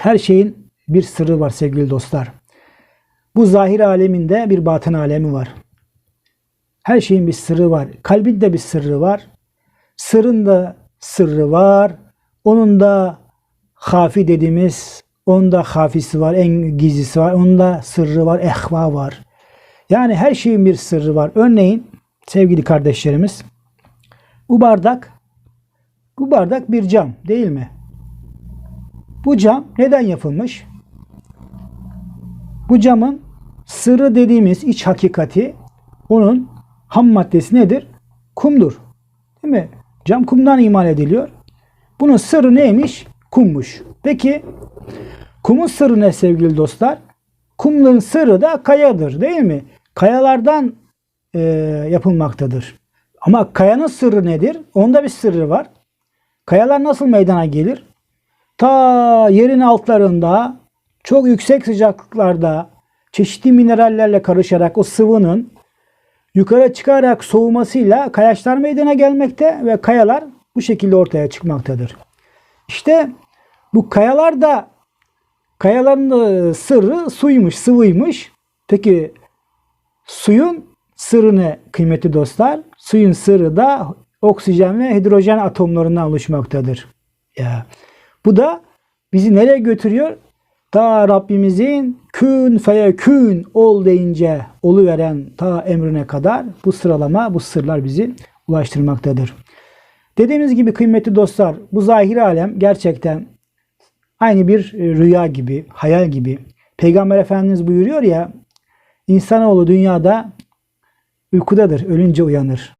Her şeyin bir sırrı var sevgili dostlar. Bu zahir aleminde bir batın alemi var. Her şeyin bir sırrı var. Kalbin de bir sırrı var. Sırrın da sırrı var. Onun da hafi dediğimiz, onun da hafisi var, en gizlisi var. Onun da sırrı var, ehva var. Yani her şeyin bir sırrı var. Örneğin sevgili kardeşlerimiz, bu bardak, bu bardak bir cam değil mi? Bu cam neden yapılmış? Bu camın sırrı dediğimiz iç hakikati onun ham maddesi nedir? Kumdur. Değil mi? Cam kumdan imal ediliyor. Bunun sırrı neymiş? Kummuş. Peki kumun sırrı ne sevgili dostlar? Kumun sırrı da kayadır değil mi? Kayalardan e, yapılmaktadır. Ama kayanın sırrı nedir? Onda bir sırrı var. Kayalar nasıl meydana gelir? Ta yerin altlarında çok yüksek sıcaklıklarda çeşitli minerallerle karışarak o sıvının yukarı çıkarak soğumasıyla kayaçlar meydana gelmekte ve kayalar bu şekilde ortaya çıkmaktadır. İşte bu kayalar da kayaların sırrı suymuş, sıvıymış. Peki suyun sırrı ne kıymetli dostlar? Suyun sırrı da oksijen ve hidrojen atomlarından oluşmaktadır. Ya bu da bizi nereye götürüyor? Ta Rabbimizin kün feyekün ol deyince oluveren ta emrine kadar bu sıralama, bu sırlar bizi ulaştırmaktadır. Dediğimiz gibi kıymetli dostlar bu zahir alem gerçekten aynı bir rüya gibi, hayal gibi. Peygamber Efendimiz buyuruyor ya insanoğlu dünyada uykudadır, ölünce uyanır.